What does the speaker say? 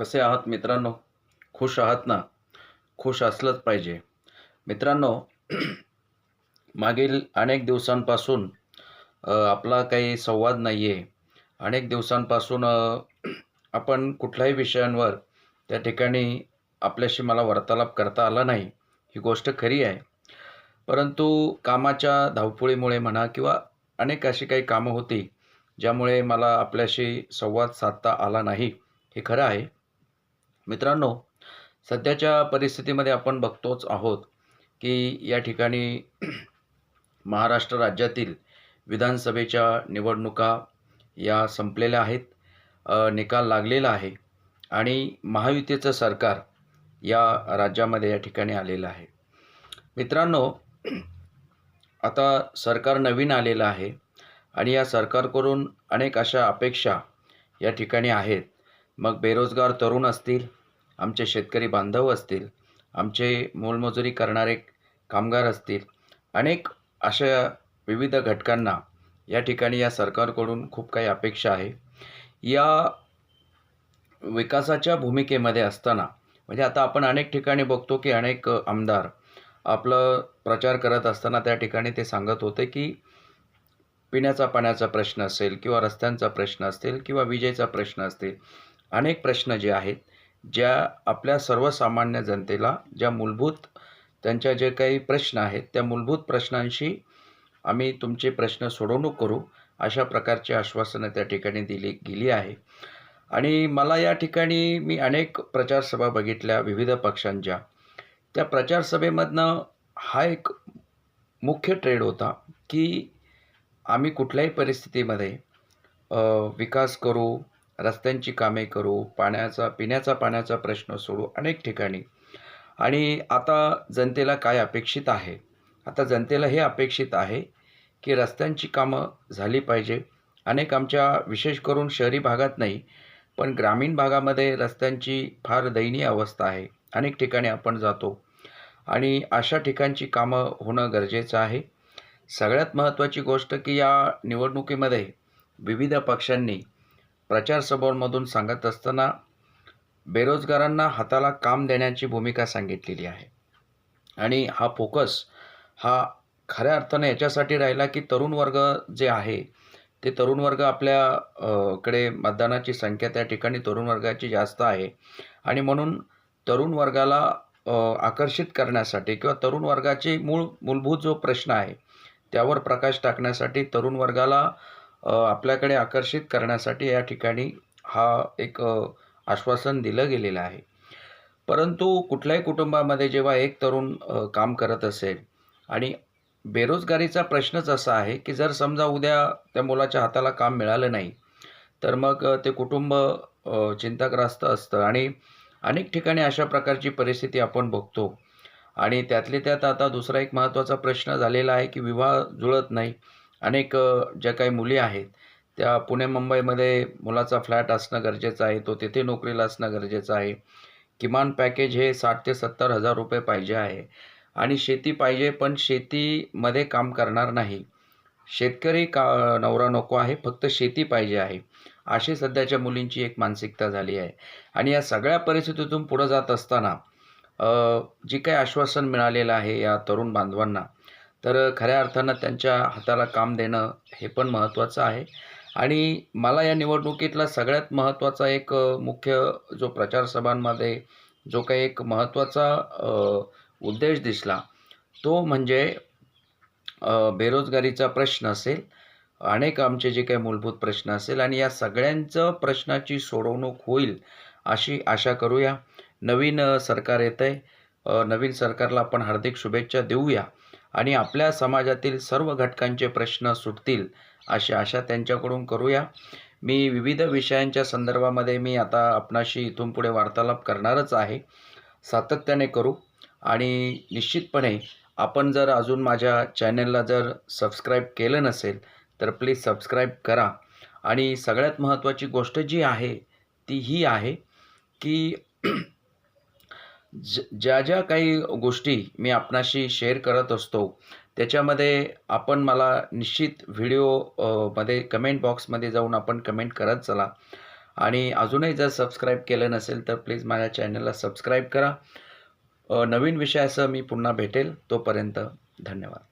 कसे आहात मित्रांनो? खुश आहात ना? खुश असलंच पाहिजे. मित्रांनो मागील अनेक दिवसांपासून आपला काही संवाद नाही आहे अनेक दिवसांपासून आपण कुठल्याही विषयांवर त्या ठिकाणी आपल्याशी मला वार्तालाप करता आला नाही. ही गोष्ट खरी आहे. परंतु कामाच्या धावपुळीमुळे म्हणा किंवा अनेक अशी काही कामं होती ज्यामुळे मला आपल्याशी संवाद साधता आला नाही. हे खरं आहे. मित्रांनो सध्याच्या परिस्थितीमध्ये आपण बघतोच आहोत की या ठिकाणी महाराष्ट्र राज्यातील विधानसभेच्या निवडणुका या संपलेल्या आहेत निकाल लागलेला आहे आणि महायुतीचं सरकार या राज्यामध्ये या ठिकाणी आलेलं आहे. मित्रांनो आता सरकार नवीन आलेलं आहे आणि या सरकारकडून अनेक अशा अपेक्षा या ठिकाणी आहेत मग बेरोजगार तरुण असतील आमचे शेतकरी बांधव असतील आमचे मोलमजुरी करणारे कामगार असतील अनेक अशा विविध घटकांना या ठिकाणी या सरकारकडून खूप काही अपेक्षा आहे. या विकासाच्या भूमिकेमध्ये असताना म्हणजे आता आपण अनेक ठिकाणी बघतो की अनेक आमदार आपलं प्रचार करत असताना त्या ठिकाणी ते सांगत होते की पिण्याचा पाण्याचा प्रश्न असेल किंवा रस्त्यांचा प्रश्न असेल किंवा विजेचा प्रश्न असतील अनेक प्रश्न जे आहेत ज्या आपल्या सर्वसामान्य जनतेला ज्या मूलभूत त्यांच्या जे काही प्रश्न आहेत त्या मूलभूत प्रश्नांशी आम्ही तुमचे प्रश्न सोडवणूक करू अशा प्रकारची आश्वासनं त्या ठिकाणी दिली गेली आहे. आणि मला या ठिकाणी मी अनेक प्रचारसभा बघितल्या विविध पक्षांच्या. त्या प्रचारसभेमधनं हा एक मुख्य ट्रेड होता की आम्ही कुठल्याही परिस्थितीमध्ये विकास करू रस्त्यांची कामे करू पाण्याचा पिण्याचा पाण्याचा प्रश्न सोडू अनेक ठिकाणी. आणि आता जनतेला काय अपेक्षित आहे? आता जनतेला हे अपेक्षित आहे की रस्त्यांची कामं झाली पाहिजे. अनेक आमच्या विशेष करून शहरी भागात नाही पण ग्रामीण भागामध्ये रस्त्यांची फार दयनीय अवस्था आहे. अनेक ठिकाणी आपण जातो आणि अशा ठिकाणची कामं होणं गरजेचं आहे. सगळ्यात महत्त्वाची गोष्ट की या निवडणुकीमध्ये विविध पक्षांनी प्रचार सभांमधून सांगत असताना बेरोजगारांना हाताला काम देण्याची भूमिका सांगितलेली आहे. आणि हा फोकस हा खऱ्या अर्थानं याच्यासाठी राहिला की तरुण वर्ग जे आहे ते तरुण वर्ग आपल्या कडे मतदानाची संख्या त्या ठिकाणी तरुण वर्गाची जास्त आहे. आणि म्हणून तरुण वर्गाला आकर्षित करण्यासाठी किंवा तरुण वर्गाची मूळ मूलभूत जो प्रश्न आहे त्यावर प्रकाश टाकण्यासाठी तरुण वर्गाला आपल्याकडे आकर्षित करण्यासाठी या ठिकाणी हा एक आश्वासन दिलं गेलेलं आहे. परंतु कुठल्याही कुटुंबामध्ये जेव्हा एक तरुण काम करत असेल आणि बेरोजगारीचा प्रश्नच असा आहे की जर समजा उद्या त्या मुलाच्या हाताला काम मिळालं नाही तर मग ते कुटुंब चिंताग्रस्त असतं आणि अनेक ठिकाणी अशा प्रकारची परिस्थिती आपण बघतो. आणि त्यातले त्यात आता दुसरा एक महत्त्वाचा प्रश्न झालेला आहे की विवाह जुळत नाही. अनेक ज्या काही मुली आहेत त्या पुणे मुंबईमध्ये मुलाचा फ्लॅट असणं गरजेचं आहे तो तेथे नोकरीला असणं गरजेचं आहे. किमान पॅकेज हे साठ ते सत्तर हजार रुपये पाहिजे आहे. आणि शेती पाहिजे पण शेतीमध्ये काम करणार नाही. शेतकरी का नवरा नको आहे फक्त शेती पाहिजे आहे. अशी सध्याच्या मुलींची एक मानसिकता झाली आहे. आणि या सगळ्या परिस्थितीतून पुढं जात असताना जी काही आश्वासन मिळालेलं आहे या तरुण बांधवांना तर खऱ्या अर्थानं त्यांच्या हाताला काम देणं हे पण महत्त्वाचं आहे. आणि मला या निवडणुकीतला सगळ्यात महत्त्वाचा एक मुख्य जो प्रचारसभांमध्ये जो काही एक महत्त्वाचा उद्देश दिसला तो म्हणजे बेरोजगारीचा प्रश्न असेल अनेक आमचे जे काही मूलभूत प्रश्न असेल आणि या सगळ्यांचं प्रश्नाची सोडवणूक होईल अशी आशा करूया. नवीन सरकार येतं आहे नवीन सरकारला आपण हार्दिक शुभेच्छा देऊया. आणि आपल्या समाजातील सर्व घटकांचे प्रश्न सुटतील अशी आशा त्यांच्याकडून करूया. मी विविध विषयांच्या संदर्भामध्ये मी आता आपणाशी इथून पुढे वार्तालाप करणारच आहे. सातत्याने करू आणि निश्चितपणे आपण जर अजून माझ्या चॅनलला जर सबस्क्राईब केलं नसेल तर प्लीज सबस्क्राईब करा. आणि सगळ्यात महत्त्वाची गोष्ट जी आहे ती ही आहे की ज ज्या ज्या काही गोष्टी मी आपणाशी शेअर करत असतो त्याच्यामध्ये आपण मला निश्चित व्हिडिओमध्ये कमेंट बॉक्समध्ये जाऊन आपण कमेंट करत चला. आणि अजूनही जर सबस्क्राईब केलं नसेल तर प्लीज माझ्या चॅनलला सबस्क्राईब करा. नवीन विषयासह मी पुन्हा भेटेल. तोपर्यंत धन्यवाद.